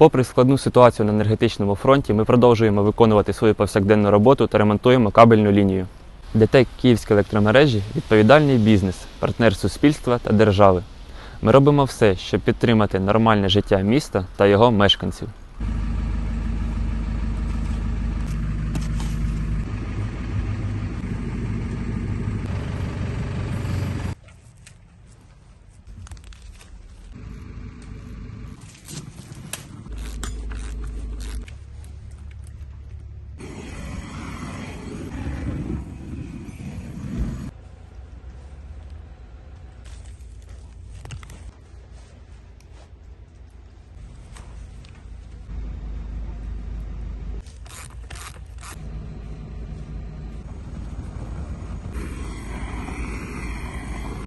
Попри складну ситуацію на енергетичному фронті, ми продовжуємо виконувати свою повсякденну роботу та ремонтуємо кабельну лінію. ДТЕК Київські електромережі відповідальний бізнес, партнер суспільства та держави. Ми робимо все, щоб підтримати нормальне життя міста та його мешканців.